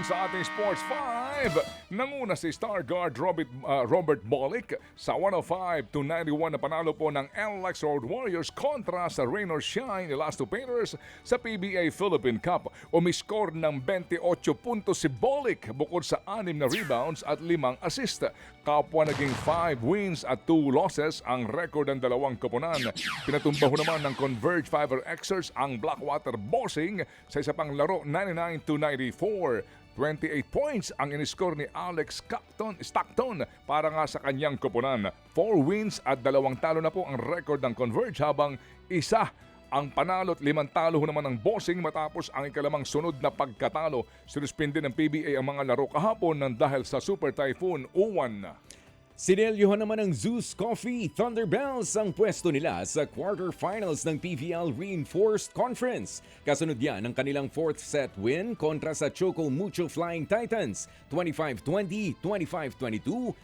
ngayon sa ating Sports 5. Nanguna si star guard Robert, uh, Robert Bolick sa 105 to 91 na panalo po ng LX Road Warriors kontra sa Rain or Shine Elasto Painters sa PBA Philippine Cup. Umiscore ng 28 puntos si Bolick bukod sa 6 na rebounds at 5 assist. Kapwa naging 5 wins at 2 losses ang record ng dalawang koponan. Pinatumbaho naman ng Converge Fiber Xers ang Blackwater Bossing sa isa pang laro 99 to 94. 28 points ang iniscore ni Alex Stockton, Stockton para nga sa kanyang koponan. 4 wins at dalawang talo na po ang record ng Converge habang isa ang panalo at limang talo naman ng bossing matapos ang ikalamang sunod na pagkatalo. Sinuspindi ng PBA ang mga laro kahapon ng dahil sa Super Typhoon Uwan. Sinelyohan naman ng Zeus Coffee Thunderbells ang pwesto nila sa quarterfinals ng PVL Reinforced Conference. Kasunod yan ang kanilang fourth set win kontra sa Choco Mucho Flying Titans 25-20, 25-22,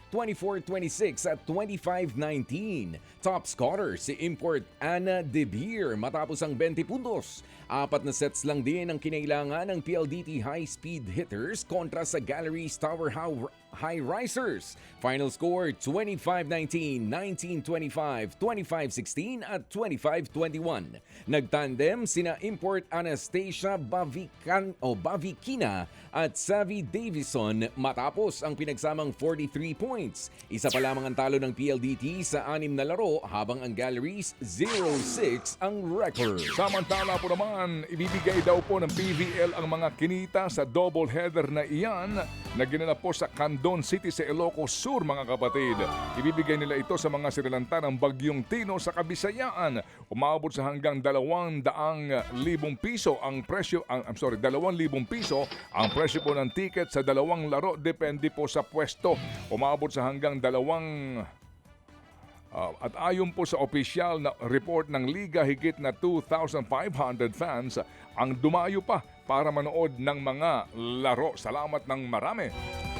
24-26 at 25-19. Top scorer si import Anna De Beer matapos ang 20 puntos. Apat na sets lang din ang kinailangan ng PLDT high-speed hitters kontra sa Galleries Tower How- High Risers. Final score 25-19, 19-25, 25-16 at 25-21. Nagtandem sina import Anastasia Bavican o Bavikina at Savi Davison matapos ang pinagsamang 43 points. Isa pa lamang ang talo ng PLDT sa anim na laro habang ang Galleries 0-6 ang record. Samantala po naman, ibibigay daw po ng PVL ang mga kinita sa double header na iyan na ginanap po sa Candon City sa Ilocos Sur mga kapatid. Ibibigay nila ito sa mga sinilanta ng Bagyong Tino sa Kabisayaan. Umabot sa hanggang 200,000 piso ang presyo, ang, I'm sorry, 2,000 piso ang presyo po ng ticket sa dalawang laro depende po sa pwesto. Umabot sa hanggang dalawang Uh, at ayon po sa opisyal na report ng Liga, higit na 2,500 fans ang dumayo pa para manood ng mga laro. Salamat ng marami.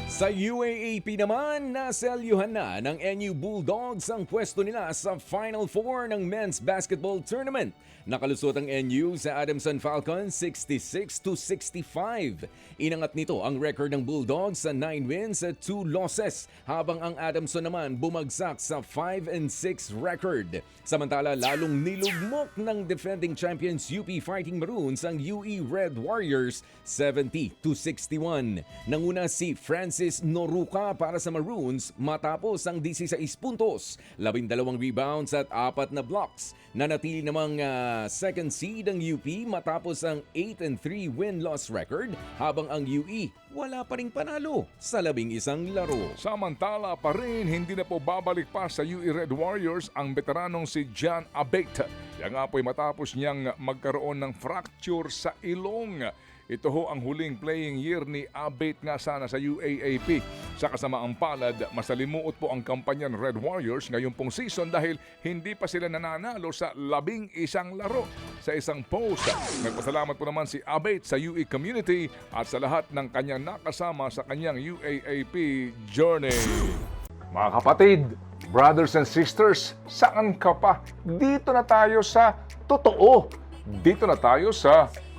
Sa UAAP naman, naselyuhan na ng NU Bulldogs ang pwesto nila sa Final Four ng Men's Basketball Tournament. Nakalusot ang NU sa Adamson Falcons 66 to 65. Inangat nito ang record ng Bulldogs sa 9 wins at 2 losses, habang ang Adamson naman bumagsak sa 5 and 6 record. Samantala, lalong nilugmok ng defending champions UP Fighting Maroons ang UE Red Warriors 70 to 61. Nanguna si Francis Noruka para sa Maroons matapos ang 16 puntos, 12 rebounds at 4 na blocks. Nanatili namang ah, second seed ang UP matapos ang 8 and 3 win-loss record habang ang UE wala pa ring panalo sa labing isang laro. Samantala pa rin, hindi na po babalik pa sa UE Red Warriors ang veteranong si John Abate. Yan nga po'y matapos niyang magkaroon ng fracture sa ilong. Ito ho ang huling playing year ni Abate nga sana sa UAAP. Sa kasamaang palad, masalimuot po ang kampanya ng Red Warriors ngayong pong season dahil hindi pa sila nananalo sa labing isang laro. Sa isang post, nagpasalamat po naman si Abate sa UE community at sa lahat ng kanyang nakasama sa kanyang UAAP journey. Mga kapatid, brothers and sisters, saan ka pa? Dito na tayo sa totoo. Dito na tayo sa